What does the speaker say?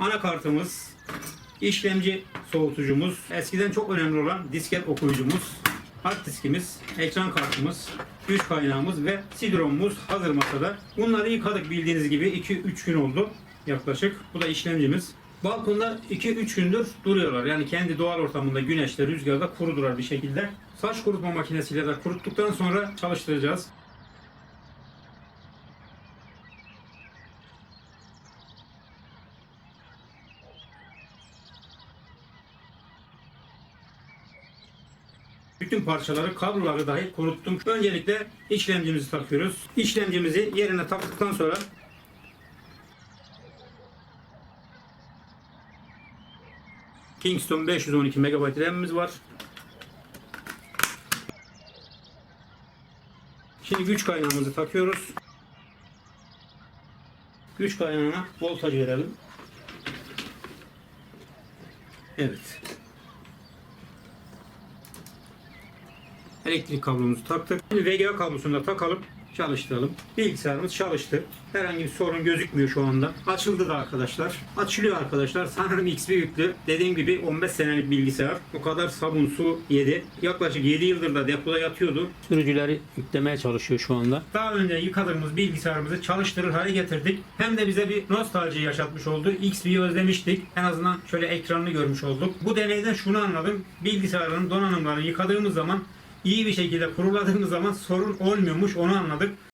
anakartımız, işlemci soğutucumuz, eskiden çok önemli olan disket okuyucumuz, hard diskimiz, ekran kartımız, güç kaynağımız ve sidromumuz hazır masada. Bunları yıkadık bildiğiniz gibi 2-3 gün oldu yaklaşık. Bu da işlemcimiz. Balkonda 2-3 gündür duruyorlar. Yani kendi doğal ortamında güneşte, rüzgarda kurudular bir şekilde. Saç kurutma makinesiyle de kuruttuktan sonra çalıştıracağız. Bütün parçaları, kabloları dahil kuruttum. Öncelikle işlemcimizi takıyoruz. İşlemcimizi yerine taktıktan sonra Kingston 512 MB RAM'imiz var. Şimdi güç kaynağımızı takıyoruz. Güç kaynağına voltaj verelim. Evet. Elektrik kablomuzu taktık. Şimdi VGA kablosunu da takalım. Çalıştıralım. Bilgisayarımız çalıştı. Herhangi bir sorun gözükmüyor şu anda. Açıldı da arkadaşlar. Açılıyor arkadaşlar. Sanırım XP yüklü. Dediğim gibi 15 senelik bilgisayar. O kadar sabun su yedi. Yaklaşık 7 yıldır da depoda yatıyordu. Sürücüleri yüklemeye çalışıyor şu anda. Daha önce yıkadığımız bilgisayarımızı çalıştırır hale getirdik. Hem de bize bir nostalji yaşatmış oldu. XP'yi özlemiştik. En azından şöyle ekranını görmüş olduk. Bu deneyden şunu anladım. Bilgisayarın donanımlarını yıkadığımız zaman iyi bir şekilde kuruladığımız zaman sorun olmuyormuş onu anladık.